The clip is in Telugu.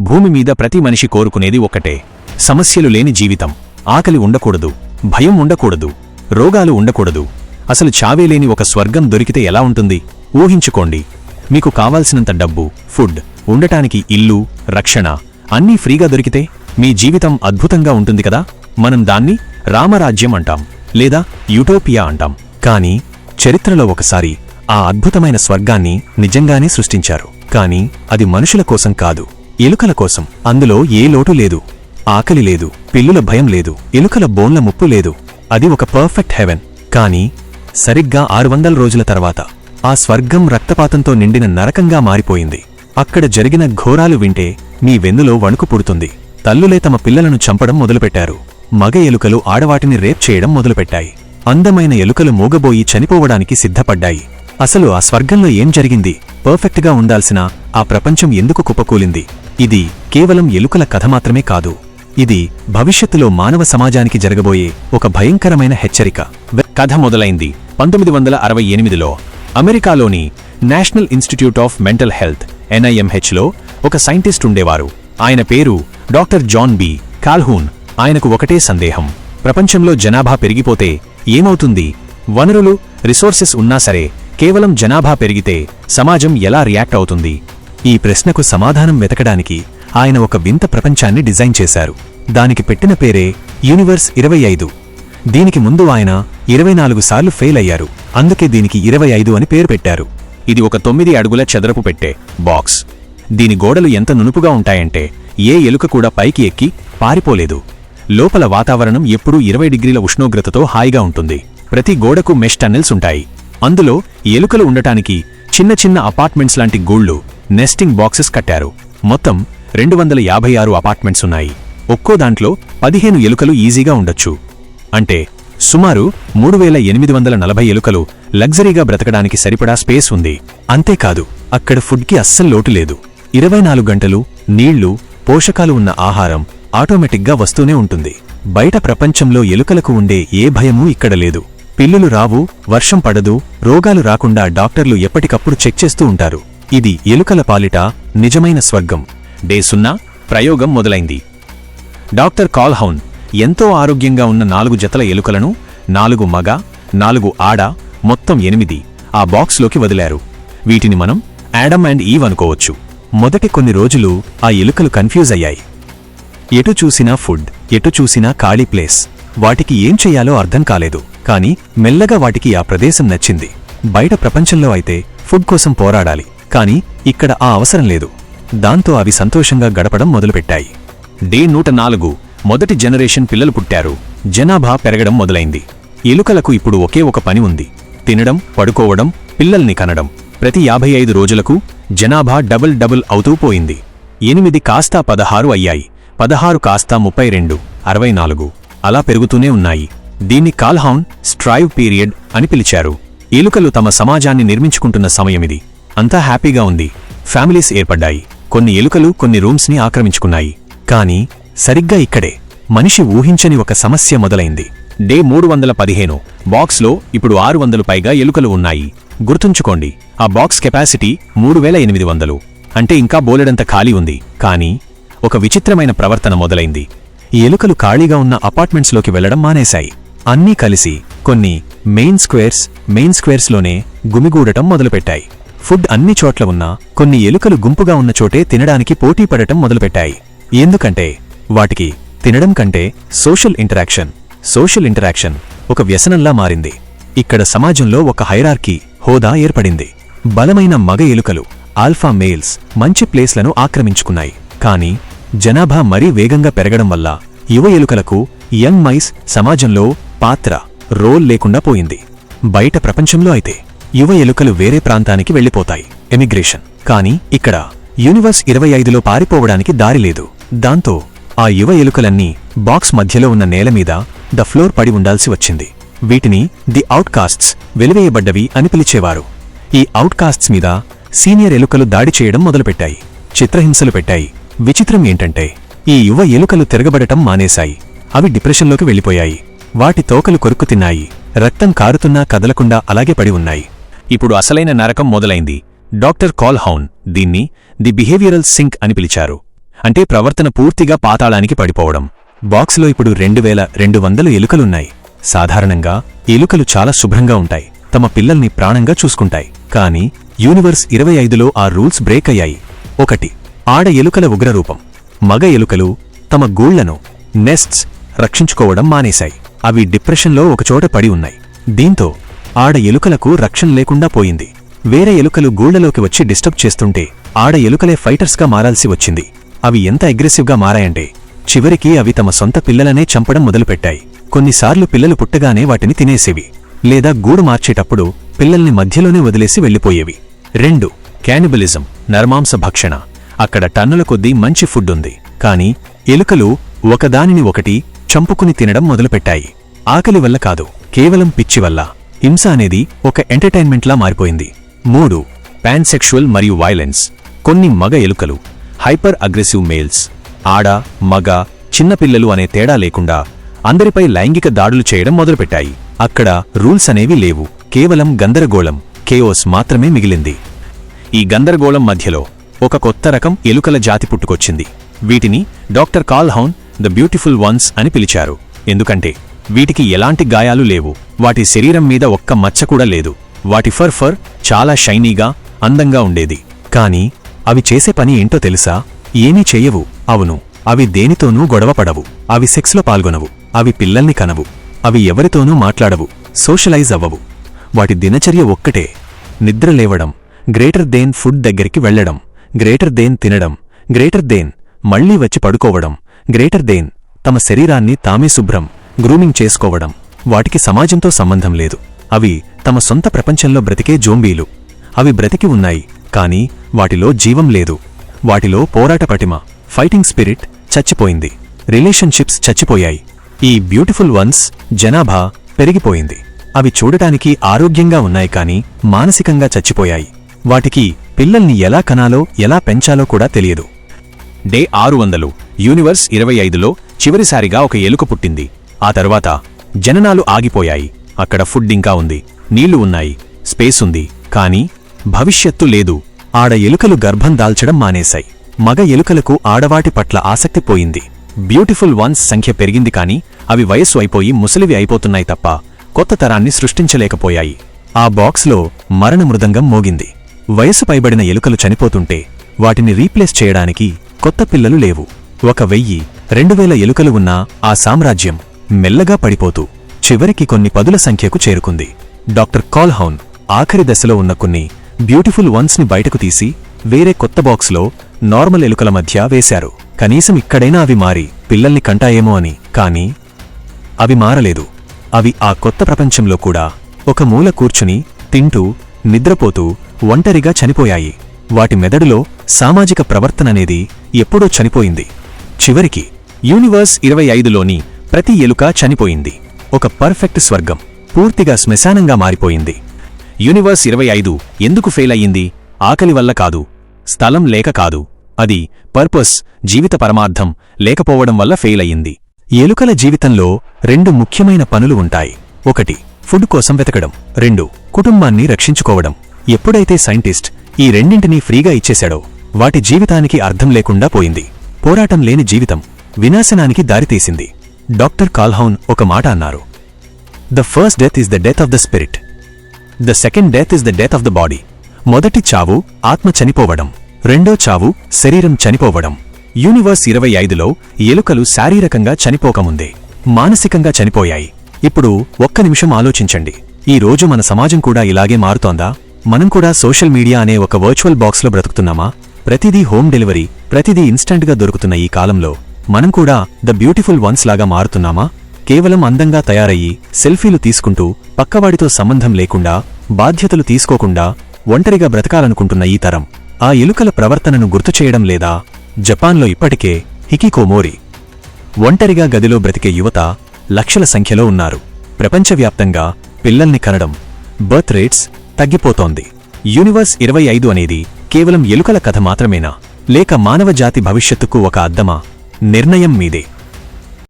భూమి మీద ప్రతి మనిషి కోరుకునేది ఒక్కటే. సమస్యలు లేని జీవితం. ఆకలి ఉండకూడదు. భయం ఉండకూడదు. రోగాలు ఉండకూడదు. అసలు చావేలేని ఒక స్వర్గం దొరికితే ఎలా ఉంటుంది? ఊహించుకోండి. మీకు కావాల్సినంత డబ్బు ఫుడ్ ఉండటానికి ఇల్లు రక్షణ అన్నీ ఫ్రీగా దొరికితే మీ జీవితం అద్భుతంగా ఉంటుంది కదా? మనం దాన్ని రామరాజ్యం అంటాం. లేదా యుటోపియా అంటాం. కానీ చరిత్రలో ఒకసారి ఆ అద్భుతమైన స్వర్గాన్ని నిజంగానే సృష్టించారు. కానీ అది మనుషుల కోసం కాదు. ఎలుకల కోసం. అందులో ఏ లోటు లేదు. ఆకలి లేదు. పిల్లుల భయం లేదు. ఎలుకల బోన్ల ముప్పు లేదు. అది ఒక పర్ఫెక్ట్ హెవెన్ కానీ సరిగ్గా ఆరు వందల రోజుల తర్వాత ఆ స్వర్గం రక్తపాతంతో నిండిన నరకంగా మారిపోయింది. అక్కడ జరిగిన ఘోరాలు వింటే మీ వెన్నులో వణుకు పుడుతుంది. తల్లులే తమ పిల్లలను చంపడం మొదలుపెట్టారు. మగ ఎలుకలు ఆడవాటిని రేప్ చేయడం మొదలుపెట్టాయి. అందమైన ఎలుకలు మూగబోయి చనిపోవడానికి సిద్ధపడ్డాయి. అసలు ఆ స్వర్గంలో ఏం జరిగింది? పర్ఫెక్ట్గా ఉండాల్సిన ఆ ప్రపంచం ఎందుకు కుప్పకూలింది? ఇది కేవలం ఎలుకల కథ మాత్రమే కాదు. ఇది భవిష్యత్తులో మానవ సమాజానికి జరగబోయే ఒక భయంకరమైన హెచ్చరిక. కథ మొదలైంది పంతొమ్మిది వందల అరవై ఎనిమిదిలో అమెరికాలోని national institute of mental health ఎన్ఐఎంహెచ్లో ఒక సైంటిస్ట్ ఉండేవారు. ఆయన పేరు డాక్టర్ జాన్ బి. కాల్హూన్. ఆయనకు ఒకటే సందేహం. ప్రపంచంలో జనాభా పెరిగిపోతే ఏమవుతుంది? వనరులు రిసోర్సెస్ ఉన్నా సరే కేవలం జనాభా పెరిగితే సమాజం ఎలా రియాక్ట్ అవుతుంది? ఈ ప్రశ్నకు సమాధానం వెతకడానికి ఆయన ఒక వింత ప్రపంచాన్ని డిజైన్ చేశారు. దానికి పెట్టిన పేరే యూనివర్స్ ఇరవై ఐదు. దీనికి ముందు ఆయన ఇరవై నాలుగు సార్లు ఫెయిల్ అయ్యారు. అందుకే దీనికి ఇరవై ఐదు అని పేరు పెట్టారు. ఇది ఒక తొమ్మిది అడుగుల చదరపు పెట్టే బాక్స్. దీని గోడలు ఎంత నునుపుగా ఉంటాయంటే ఏ ఎలుక కూడా పైకి ఎక్కి పారిపోలేదు. లోపల వాతావరణం ఎప్పుడూ ఇరవై డిగ్రీల ఉష్ణోగ్రతతో హాయిగా ఉంటుంది. ప్రతి గోడకు మెష్ టన్నెల్స్ ఉంటాయి. అందులో ఎలుకలు ఉండటానికి చిన్న చిన్న అపార్ట్మెంట్స్ లాంటి గూళ్ళు నెస్టింగ్ బాక్సెస్ కట్టారు. మొత్తం రెండు వందల యాభై ఆరు అపార్ట్మెంట్స్ ఉన్నాయి. ఒక్కో దాంట్లో పదిహేను ఎలుకలు ఈజీగా ఉండొచ్చు. అంటే సుమారు మూడు వేల ఎనిమిది వందల నలభై ఎలుకలు లగ్జరీగా బ్రతకడానికి సరిపడా స్పేస్ ఉంది. అంతేకాదు అక్కడ ఫుడ్కి అస్సలు లోటు లేదు. ఇరవై నాలుగు గంటలు నీళ్ళు పోషకాలు ఉన్న ఆహారం ఆటోమేటిక్గా వస్తూనే ఉంటుంది. బయట ప్రపంచంలో ఎలుకలకు ఉండే ఏ భయమూ ఇక్కడ లేదు. పిల్లులు రావు వర్షం పడదు రోగాలు రాకుండా డాక్టర్లు ఎప్పటికప్పుడు చెక్ చేస్తూ ఉంటారు. ఇది ఎలుకల పాలిట నిజమైన స్వర్గం. డే సున్నా ప్రయోగం మొదలైంది. డాక్టర్ కాల్హౌన్ ఎంతో ఆరోగ్యంగా ఉన్న నాలుగు జతల ఎలుకలను నాలుగు మగ నాలుగు ఆడ మొత్తం ఎనిమిది ఆ బాక్స్లోకి వదిలారు. వీటిని మనం యాడమ్ అండ్ ఈవ్ అనుకోవచ్చు. మొదటి కొన్ని రోజులు ఆ ఎలుకలు కన్ఫ్యూజ్ అయ్యాయి. ఎటు చూసినా ఫుడ్ ఎటు చూసినా ఖాళీ ప్లేస్. వాటికి ఏం చెయ్యాలో అర్థం కాలేదు. కానీ మెల్లగా వాటికి ఆ ప్రదేశం నచ్చింది. బయట ప్రపంచంలో అయితే ఫుడ్ కోసం పోరాడాలి. కానీ ఇక్కడ ఆ అవసరం లేదు. దాంతో అవి సంతోషంగా గడపడం మొదలుపెట్టాయి. డే నూట నాలుగు మొదటి జనరేషన్ పిల్లలు పుట్టారు. జనాభా పెరగడం మొదలైంది. ఎలుకలకు ఇప్పుడు ఒకే ఒక పని ఉంది. తినడం పడుకోవడం పిల్లల్ని కనడం. ప్రతి యాభై ఐదు రోజులకు జనాభా డబుల్ డబుల్ అవుతూ పోయింది. ఎనిమిది కాస్తా పదహారు అయ్యాయి. పదహారు కాస్తా ముప్పై రెండు అరవై నాలుగు. అలా పెరుగుతూనే ఉన్నాయి. దీన్ని కాల్హౌన్ స్ట్రైవ్ పీరియడ్ అని పిలిచారు. ఎలుకలు తమ సమాజాన్ని నిర్మించుకుంటున్న సమయమిది. అంతా హ్యాపీగా ఉంది. ఫ్యామిలీస్ ఏర్పడ్డాయి. కొన్ని ఎలుకలు కొన్ని రూమ్స్ని ఆక్రమించుకున్నాయి. కానీ సరిగ్గా ఇక్కడే. మనిషి ఊహించని ఒక సమస్య మొదలైంది. డే మూడు వందల పదిహేను. బాక్స్లో ఇప్పుడు ఆరు వందలు పైగా ఎలుకలు ఉన్నాయి. గుర్తుంచుకోండి ఆ బాక్స్ కెపాసిటీ మూడు వేల ఎనిమిది వందలు. అంటే ఇంకా బోలెడంత ఖాళీ ఉంది. కానీ ఒక విచిత్రమైన ప్రవర్తన మొదలైంది. ఈ ఎలుకలు ఖాళీగా ఉన్న అపార్ట్మెంట్స్లోకి వెళ్ళడం మానేశాయి. అన్నీ కలిసి కొన్ని మెయిన్ స్క్వేర్స్ మెయిన్ స్క్వేర్స్లోనే గుమిగూడటం మొదలుపెట్టాయి. ఫుడ్ అన్ని చోట్ల ఉన్నా కొన్ని ఎలుకలు గుంపుగా ఉన్న చోటే తినడానికి పోటీ పడటం మొదలుపెట్టాయి. ఎందుకంటే వాటికి తినడం కంటే సోషల్ ఇంటరాక్షన్ సోషల్ ఇంటరాక్షన్ ఒక వ్యసనంలా మారింది. ఇక్కడ సమాజంలో ఒక హైరార్కీ హోదా ఏర్పడింది. బలమైన మగ ఎలుకలు ఆల్ఫా మేల్స్ మంచి ప్లేస్లను ఆక్రమించుకున్నాయి. కానీ జనాభా మరీ వేగంగా పెరగడం వల్ల యువ ఎలుకలకు యంగ్ మైస్ సమాజంలో పాత్ర రోల్ లేకుండా పోయింది. బయట ప్రపంచంలో అయితే యువ ఎలుకలు వేరే ప్రాంతానికి వెళ్ళిపోతాయి. ఎమిగ్రేషన్ కానీ ఇక్కడ యూనివర్స్ ఇరవై ఐదులో పారిపోవడానికి దారి లేదు. దాంతో ఆ యువ ఎలుకలన్నీ బాక్స్ మధ్యలో ఉన్న నేల మీద ద ఫ్లోర్ పడి ఉండాల్సి వచ్చింది. వీటిని ది అవుట్కాస్ట్స్ వెలివేయబడ్డవి అని పిలిచేవారు. ఈ అవుట్కాస్ట్స్ మీద సీనియర్ ఎలుకలు దాడి చేయడం మొదలుపెట్టాయి. చిత్రహింసలు పెట్టాయి. విచిత్రం ఏంటంటే ఈ యువ ఎలుకలు తిరగబడటం మానేశాయి. అవి డిప్రెషన్లోకి వెళ్ళిపోయాయి. వాటి తోకలు కొరుకుతిన్నాయి. రక్తం కారుతున్నా కదలకుండా అలాగే పడి ఉన్నాయి. ఇప్పుడు అసలైన నరకం మొదలైంది. డాక్టర్ కాల్హౌన్ దీన్ని ది బిహేవియరల్ సింక్ అని పిలిచారు. అంటే ప్రవర్తన పూర్తిగా పాతాళానికి పడిపోవడం. బాక్స్లో ఇప్పుడు రెండు వేల రెండు వందలు ఎలుకలున్నాయి. సాధారణంగా ఎలుకలు చాలా శుభ్రంగా ఉంటాయి. తమ పిల్లల్ని ప్రాణంగా చూసుకుంటాయి. కానీ యూనివర్స్ ఇరవై ఐదులో ఆ రూల్స్ బ్రేక్ అయ్యాయి. ఒకటి ఆడ ఎలుకల ఉగ్రరూపం. మగ ఎలుకలు తమ గూళ్ళను నెస్ట్స్ రక్షించుకోవడం మానేశాయి. అవి డిప్రెషన్లో ఒకచోట పడి ఉన్నాయి. దీంతో ఆడ ఎలుకలకు రక్షణ లేకుండా పోయింది. వేరే ఎలుకలు గూళ్ళలోకి వచ్చి డిస్టర్బ్ చేస్తుంటే ఆడ ఎలుకలే ఫైటర్స్గా మారాల్సి వచ్చింది. అవి ఎంత అగ్రెసివ్గా మారాయంటే చివరికి అవి తమ సొంత పిల్లలనే చంపడం మొదలుపెట్టాయి. కొన్నిసార్లు పిల్లలు పుట్టగానే వాటిని తినేసేవి లేదా గూడు మార్చేటప్పుడు పిల్లల్ని మధ్యలోనే వదిలేసి వెళ్ళిపోయేవి. రెండు క్యానిబలిజం నర్మాంస భక్షణ. అక్కడ టన్నుల కొద్దీ మంచి ఫుడ్ ఉంది. కానీ ఎలుకలు ఒకదానిని ఒకటి చంపుకుని తినడం మొదలుపెట్టాయి. ఆకలి వల్ల కాదు కేవలం పిచ్చి వల్ల. హింస అనేది ఒక ఎంటర్టైన్మెంట్లా మారిపోయింది. మూడు పాన్సెక్షువల్ మరియు వైలెన్స్ కొన్ని మగ ఎలుకలు హైపర్ అగ్రెసివ్ మేల్స్ ఆడ మగ చిన్నపిల్లలు అనే తేడా లేకుండా అందరిపై లైంగిక దాడులు చేయడం మొదలుపెట్టాయి. అక్కడ రూల్స్ అనేవి లేవు. కేవలం గందరగోళం కేఓస్ మాత్రమే మిగిలింది. ఈ గందరగోళం మధ్యలో ఒక కొత్త రకం ఎలుకల జాతి పుట్టుకొచ్చింది. వీటిని doctor Calhoun the beautiful ones అని పిలిచారు. ఎందుకంటే వీటికి ఎలాంటి గాయాలు లేవు. వాటి శరీరం మీద ఒక్క మచ్చ కూడా లేదు. వాటి ఫర్ ఫర్ చాలా షైనీగా అందంగా ఉండేది. కాని అవి చేసే పని ఏంటో తెలుసా? ఏమీ చెయ్యవు అవును అవి దేనితోనూ గొడవపడవు అవి సెక్స్లో పాల్గొనవు. అవి పిల్లల్ని కనవు. అవి ఎవరితోనూ మాట్లాడవు. సోషలైజ్ అవ్వవు. వాటి దినచర్య ఒక్కటే. నిద్ర లేవడం గ్రేటర్ దేన్ ఫుడ్ దగ్గరికి వెళ్ళడం గ్రేటర్ దేన్ తినడం గ్రేటర్ దేన్ మళ్ళీ వచ్చి పడుకోవడం గ్రేటర్ దేన్ తమ శరీరాన్ని తామే శుభ్రం. గ్రూమింగ్ చేసుకోవడం వాటికి సమాజంతో సంబంధం లేదు. అవి తమ సొంత ప్రపంచంలో బ్రతికే జోంబీలు. అవి బ్రతికి ఉన్నాయి కాని వాటిలో జీవం లేదు. వాటిలో పోరాట పటిమ ఫైటింగ్ స్పిరిట్ చచ్చిపోయింది. రిలేషన్షిప్స్ చచ్చిపోయాయి. ఈ బ్యూటిఫుల్ వన్స్ జనాభా పెరిగిపోయింది. అవి చూడటానికి ఆరోగ్యంగా ఉన్నాయి కాని మానసికంగా చచ్చిపోయాయి. వాటికి పిల్లల్ని ఎలా కనాలో ఎలా పెంచాలో కూడా తెలియదు. డే ఆరు వందలు యూనివర్స్ ఇరవై ఐదులో చివరిసారిగా ఒక ఎలుక పుట్టింది. ఆ తర్వాత జననాలు ఆగిపోయాయి. అక్కడ ఫుడ్ ఇంకా ఉంది. నీళ్ళు ఉన్నాయి. స్పేస్ ఉంది. కాని భవిష్యత్తు లేదు. ఆడ ఎలుకలు గర్భం దాల్చడం మానేశాయి. మగ ఎలుకలకు ఆడవాటి పట్ల ఆసక్తి పోయింది. బ్యూటిఫుల్ వన్స్ సంఖ్య పెరిగింది కాని అవి వయస్సు అయిపోయి ముసలివి అయిపోతున్నాయి తప్ప కొత్త తరాన్ని సృష్టించలేకపోయాయి. ఆ బాక్స్లో మరణమృదంగం మోగింది. వయసు పైబడిన ఎలుకలు చనిపోతుంటే వాటిని రీప్లేస్ చేయడానికి కొత్త పిల్లలు లేవు. ఒక వెయ్యి రెండు వేల ఎలుకలు ఉన్న ఆ సామ్రాజ్యం మెల్లగా పడిపోతూ చివరికి కొన్ని పదుల సంఖ్యకు చేరుకుంది. డాక్టర్ కాల్హౌన్ ఆఖరి దశలో ఉన్న కొన్ని బ్యూటిఫుల్ వన్స్ని బయటకు తీసి వేరే కొత్త బాక్స్లో నార్మల్ ఎలుకల మధ్య వేశారు. కనీసం ఇక్కడైనా అవి మారి పిల్లల్ని కంటాయేమో అని కానీ అవి మారలేదు. అవి ఆ కొత్త ప్రపంచంలో కూడా ఒక మూల కూర్చుని తింటూ నిద్రపోతూ ఒంటరిగా చనిపోయాయి. వాటి మెదడులో సామాజిక ప్రవర్తననేది ఎప్పుడో చనిపోయింది. చివరికి యూనివర్స్ ఇరవై ఐదులోని ప్రతి ఎలుక చనిపోయింది. ఒక పర్ఫెక్ట్ స్వర్గం పూర్తిగా శ్మశానంగా మారిపోయింది. యూనివర్స్ ఇరవై ఐదు ఎందుకు ఫెయిల్ అయ్యింది? ఆకలి వల్ల కాదు స్థలం లేక కాదు. అది పర్పస్ జీవిత పరమార్థం లేకపోవడం వల్ల ఫెయిల్ అయ్యింది. ఎలుకల జీవితంలో రెండు ముఖ్యమైన పనులు ఉంటాయి. ఒకటి ఫుడ్ కోసం వెతకడం. రెండు కుటుంబాన్ని రక్షించుకోవడం. ఎప్పుడైతే సైంటిస్ట్ ఈ రెండింటినీ ఫ్రీగా ఇచ్చేశాడో వాటి జీవితానికి అర్థం లేకుండా పోయింది. పోరాటం లేని జీవితం వినాశనానికి దారితీసింది. డాక్టర్ కాల్హౌన్ ఒక మాట అన్నారు. The first death is the death of the spirit. The second death is the death of the body. మొదటి చావు ఆత్మ చనిపోవడం. రెండో చావు శరీరం చనిపోవడం. యూనివర్స్ ఇరవై ఐదులో ఎలుకలు శారీరకంగా చనిపోకముందే మానసికంగా చనిపోయాయి. ఇప్పుడు ఒక్క నిమిషం ఆలోచించండి. ఈ రోజు మన సమాజం కూడా ఇలాగే మారుతోందా? మనం కూడా సోషల్ మీడియా అనే ఒక వర్చువల్ బాక్స్లో బ్రతుకుతున్నామా? ప్రతిదీ హోమ్ డెలివరీ ప్రతిదీ ఇన్స్టంట్గా దొరుకుతున్న ఈ కాలంలో మనం కూడా ద బ్యూటిఫుల్ వన్స్ లాగా మారుతున్నామా? కేవలం అందంగా తయారయ్యి సెల్ఫీలు తీసుకుంటూ పక్కవాడితో సంబంధం లేకుండా బాధ్యతలు తీసుకోకుండా ఒంటరిగా బ్రతకాలనుకుంటున్న ఈ తరం. ఆ ఎలుకల ప్రవర్తనను గుర్తుచేయడం లేదా? జపాన్లో ఇప్పటికే హికికోమోరి ఒంటరిగా గదిలో బ్రతికే యువత లక్షల సంఖ్యలో ఉన్నారు. ప్రపంచవ్యాప్తంగా పిల్లల్ని కనడం బర్త్ రేట్స్ తగ్గిపోతోంది. యూనివర్స్ ఇరవై ఐదు అనేది కేవలం ఎలుకల కథ మాత్రమేనా? లేక మానవ జాతి భవిష్యత్తుకు ఒక అద్దమా? నిర్ణయం మీదే.